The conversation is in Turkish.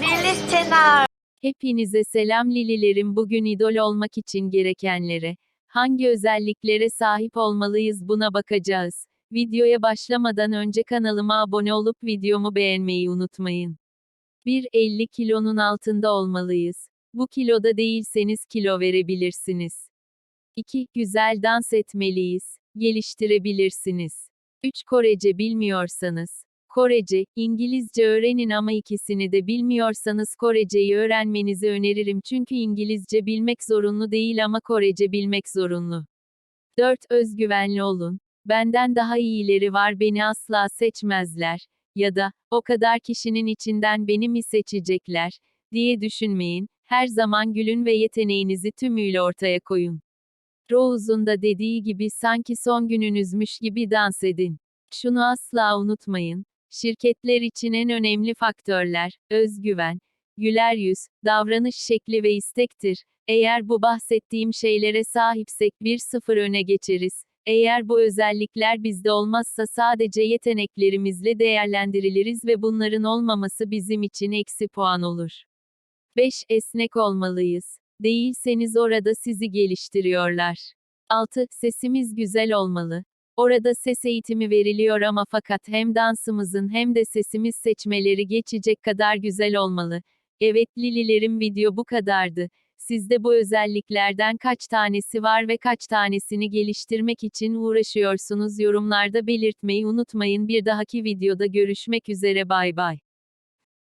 Lilies 채널. Hepinize selam Lililerim bugün idol olmak için gerekenlere, hangi özelliklere sahip olmalıyız buna bakacağız. Videoya başlamadan önce kanalıma abone olup videomu beğenmeyi unutmayın. 1.50 kilonun altında olmalıyız. Bu kiloda değilseniz kilo verebilirsiniz. 2. Güzel dans etmeliyiz. Geliştirebilirsiniz. 3. Korece bilmiyorsanız, Korece, İngilizce öğrenin ama ikisini de bilmiyorsanız Koreceyi öğrenmenizi öneririm çünkü İngilizce bilmek zorunlu değil ama Korece bilmek zorunlu. 4. Özgüvenli olun. Benden daha iyileri var beni asla seçmezler. Ya da, o kadar kişinin içinden beni mi seçecekler, diye düşünmeyin. Her zaman gülün ve yeteneğinizi tümüyle ortaya koyun. Rose'un da dediği gibi sanki son gününüzmüş gibi dans edin. Şunu asla unutmayın. Şirketler için en önemli faktörler, özgüven, güler yüz, davranış şekli ve istektir. Eğer bu bahsettiğim şeylere sahipsek 1-0 öne geçeriz. Eğer bu özellikler bizde olmazsa sadece yeteneklerimizle değerlendiriliriz ve bunların olmaması bizim için eksi puan olur. 5. Esnek olmalıyız. Değilseniz orada sizi geliştiriyorlar. 6. Sesimiz güzel olmalı. Orada ses eğitimi veriliyor ama fakat hem dansımızın hem de sesimiz seçmeleri geçecek kadar güzel olmalı. Evet Lililerim video bu kadardı. Sizde bu özelliklerden kaç tanesi var ve kaç tanesini geliştirmek için uğraşıyorsunuz yorumlarda belirtmeyi unutmayın. Bir dahaki videoda görüşmek üzere bay bay.